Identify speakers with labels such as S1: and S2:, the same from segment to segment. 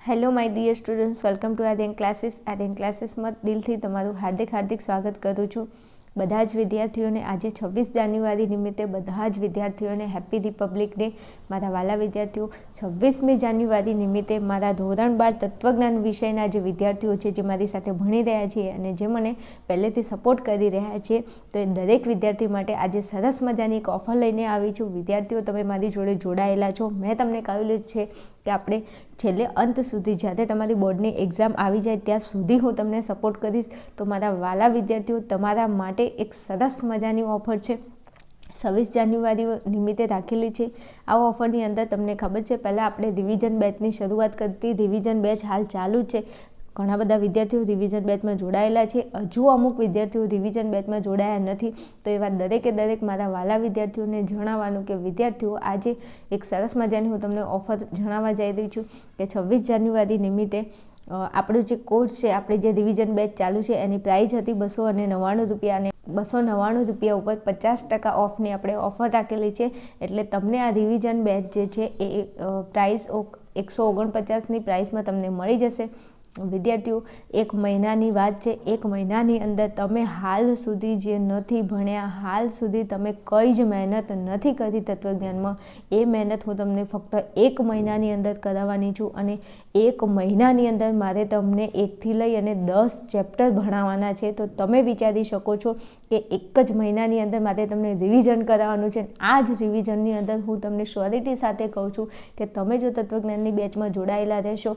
S1: Hello my dear students welcome to Aryan classes Aryan ક્લાસીસમાં દિલથી તમારું હાર્દિક હાર્દિક સ્વાગત કરું છું. બધા જ વિદ્યાર્થીઓને આજે છવ્વીસ જાન્યુઆરી નિમિત્તે બધા જ વિદ્યાર્થીઓને હેપી રિપબ્લિક ડે મારા વાલા વિદ્યાર્થીઓ, છવ્વીસમી જાન્યુઆરી નિમિત્તે મારા ધોરણ બાર તત્વજ્ઞાન વિષયના જે વિદ્યાર્થીઓ છે, જે મારી સાથે ભણી રહ્યા છે અને જે મને પહેલેથી સપોર્ટ કરી રહ્યા છે, તો એ દરેક વિદ્યાર્થી માટે આજે સરસ મજાની એક ઓફર લઈને આવી છું. વિદ્યાર્થીઓ, તમે મારી જોડે જોડાયેલા છો. મેં તમને કહ્યું છે કે આપણે છેલ્લે અંત સુધી જ્યારે તમારી બોર્ડની એક્ઝામ આવી જાય, ત્યાં સુધી હું તમને સપોર્ટ કરીશ. તો મારા વાલા વિદ્યાર્થીઓ, તમારા માટે એક સરસ મજાની ઓફર છે. છવ્વીસ જાન્યુઆરી નિમિત્તે રાખેલી છે. આ ઓફરની અંદર તમને ખબર છે, પહેલાં આપણે રિવિઝન બેચની શરૂઆત કરતી રિવિઝન બેચ હાલ ચાલુ છે. ઘણા બધા વિદ્યાર્થીઓ રિવિઝન બેચમાં જોડાયેલા છે. હજુ અમુક વિદ્યાર્થીઓ રિવિઝન બેચમાં જોડાયા નથી. તો એવા દરેકે દરેક મારા વાલા વિદ્યાર્થીઓને જણાવવાનું કે, વિદ્યાર્થીઓ, આજે એક સરસ મજાની હું તમને ઓફર જણાવવા જઈ રહી છું કે, છવ્વીસ જાન્યુઆરી નિમિત્તે આપણું જે કોર્સ છે, આપણે જે રિવિઝન બેચ ચાલુ છે, એની પ્રાઇસ હતી બસો અને નવ્વાણું રૂપિયા અને બસો નવ્વાણું રૂપિયા ઉપર પચાસ ટકા ઓફની આપણે ઓફર રાખેલી છે. એટલે તમને આ રિવિઝન બેચ જે છે, એ પ્રાઇસ એકસો ઓગણપચાસની પ્રાઇસમાં તમને મળી જશે. વિદ્યાર્થીઓ, એક મહિનાની વાત છે, એક મહિનાની અંદર તમે હાલ સુધી જે નથી ભણ્યા, હાલ સુધી તમે કઈ જ મહેનત નથી કરી તત્વજ્ઞાનમાં. એ મહેનત હું તમને ફક્ત એક મહિનાની અંદર કરાવવાની છું અને એક મહિનાની અંદર મારે તમને એકથી લઈ અને દસ ચેપ્ટર ભણાવવાના છે. તો તમે વિચારી શકો છો કે એક જ મહિનાની અંદર મારે તમને રિવિઝન કરાવવાનું છે. આ જ રિવિઝનની અંદર હું તમને શ્યોરિટી સાથે કહું છું કે તમે જો તત્વજ્ઞાનની બેચમાં જોડાયેલા રહેશો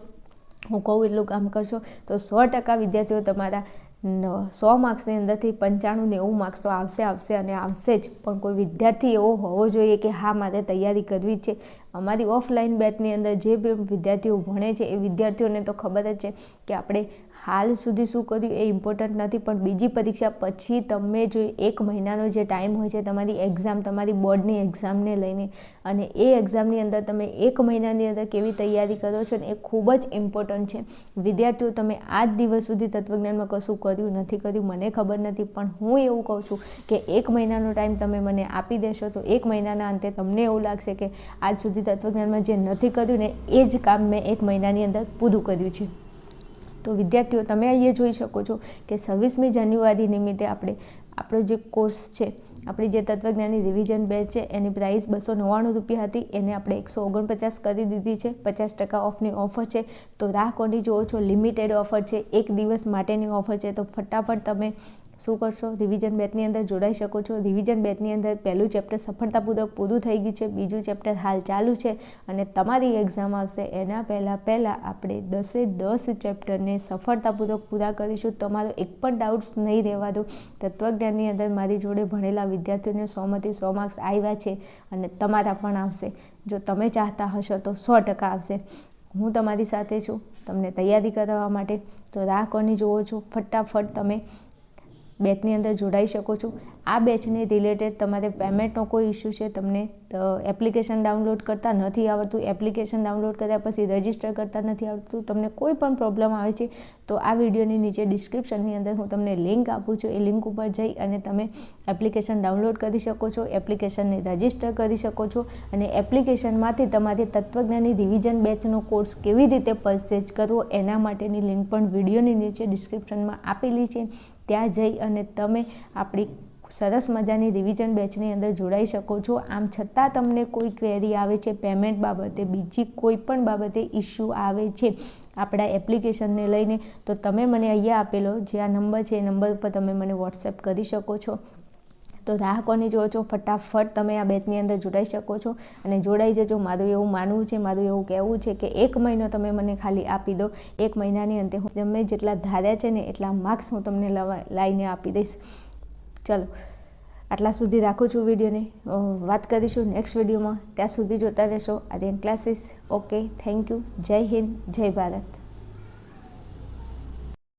S1: હું કહું એટલું કામ કરશો તો સો ટકા વિદ્યાર્થીઓ તમારા સો માર્ક્સની અંદરથી પંચાણું નેવું માર્ક્સ તો આવશે આવશે અને આવશે જ. પણ કોઈ વિદ્યાર્થી એવો હોવો જોઈએ કે હા, મારે તૈયારી કરવી છે. અમારી ઓફલાઈન બેચની અંદર જે વિદ્યાર્થીઓ ભણે છે, એ વિદ્યાર્થીઓને તો ખબર જ છે કે આપણે હાલ સુધી શું કર્યું એ ઇમ્પોર્ટન્ટ નથી, પણ બીજી પરીક્ષા પછી તમે જો એક મહિનાનો જે ટાઈમ હોય છે, તમારી એક્ઝામ તમારી બોર્ડની એક્ઝામને લઈને અને એ એક્ઝામની અંદર તમે એક મહિનાની અંદર કેવી તૈયારી કરો છો ને એ ખૂબ જ ઇમ્પોર્ટન્ટ છે. વિદ્યાર્થીઓ, તમે આજ દિવસ સુધી તત્વજ્ઞાનમાં કશું કર્યું નથી, કર્યું મને ખબર નથી, પણ હું એવું કહું છું કે એક મહિનાનો ટાઈમ તમે મને આપી દેશો તો એક મહિનાના અંતે તમને એવું લાગશે કે આજ સુધી તત્વજ્ઞાનમાં જે નથી કર્યું ને એ જ કામ મેં એક મહિનાની અંદર પૂરું કર્યું છે. તો વિદ્યાર્થીઓ, તમે અહીંયા જોઈ શકો છો કે છવ્વીસમી જાન્યુઆરી નિમિત્તે આપણે, આપણો જે કોર્સ છે, આપણી જે તત્વજ્ઞાનની રિવિઝન બેચ છે, એની પ્રાઇસ બસો નવ્વાણું રૂપિયા હતી, એને આપણે એકસો ઓગણપચાસ કરી દીધી છે, પચાસ ટકા ઓફની ઓફર છે. તો રાહ કોની જુઓ છો? લિમિટેડ ઓફર છે, એક દિવસ માટેની ઓફર છે. તો ફટાફટ તમે શું કરશો? રિવિઝન બેચની અંદર જોડાઈ શકો છો. રિવિઝન બેચની અંદર પહેલું ચેપ્ટર સફળતાપૂર્વક પૂરું થઈ ગયું છે. બીજું ચેપ્ટર હાલ ચાલુ છે અને તમારી એક્ઝામ આવશે. એના પહેલાં પહેલાં આપણે દસે દસ ચેપ્ટરને સફળતાપૂર્વક પૂરા કરીશું. તમારો એક પણ ડાઉટ્સ નહીં રહેવા દો તત્વજ્ઞાનની અંદર મારી જોડે ભણેલા વિદ્યાર્થીઓને સોમાંથી સો માર્ક્સ આવ્યા છે અને તમારા પણ આવશે. જો તમે ચાહતા હશો તો સો ટકા આવશે. હું તમારી સાથે છું. તમને તૈયારી કરાવવા માટે. તો રાહ કોની જુઓ છો? ફટાફટ તમે બેચની અંદર જોડાઈ શકો છો. આ બેચને રિલેટેડ તમારે પેમેન્ટનો કોઈ ઇસ્યુ છે, તમને એપ્લિકેશન ડાઉનલોડ કરતાં નથી આવડતું એપ્લિકેશન ડાઉનલોડ કર્યા પછી રજિસ્ટર કરતાં નથી આવડતું, તમને કોઈ પણ પ્રોબ્લેમ આવે છે, તો આ વિડીયોની નીચે ડિસ્ક્રિપ્શનની અંદર હું તમને લિંક આપું છું, એ લિંક ઉપર જઈ અને તમે એપ્લિકેશન ડાઉનલોડ કરી શકો છો એપ્લિકેશનને રજિસ્ટર કરી શકો છો અને એપ્લિકેશનમાંથી તમારે તત્વજ્ઞાની રિવિઝન બેચનો કોર્સ કેવી રીતે પરચેજ કરવો, એના માટેની લિંક પણ વિડીયોની નીચે ડિસ્ક્રિપ્શનમાં આપેલી છે. ત્યાં જઈ અને તમે આપણી સરસ મજાની રિવિઝન બેચની અંદર જોડાઈ શકો છો. આમ છતાં તમને કોઈ ક્વેરી આવે છે પેમેન્ટ બાબતે, બીજી કોઈ પણ બાબતે ઇસ્યુ આવે છે આપણા એપ્લિકેશનને લઈને, તો તમે મને અહીંયા આપેલો જે આ નંબર છે એ નંબર ઉપર તમે મને વોટ્સએપ કરી શકો છો. તો રાહ કોની જુઓ છો? ફટાફટ તમે આ બેચની અંદર જોડાઈ શકો છો અને જોડાઈ જજો. મારું એવું માનવું છે, મારું એવું કહેવું છે કે એક મહિનો તમે મને ખાલી આપી દો. એક મહિનાની અંતે હું તમે જેટલા ધાર્યા છે ને એટલા માર્ક્સ હું તમને લાવીને આપી દઈશ. ચલો, આટલા સુધી રાખું છું વિડીયોને. વાત કરીશું નેક્સ્ટ વિડીયોમાં. ત્યાં સુધી જોતા રહેશો. Aryan classes okay thank you જય હિન્દ, જય ભારત.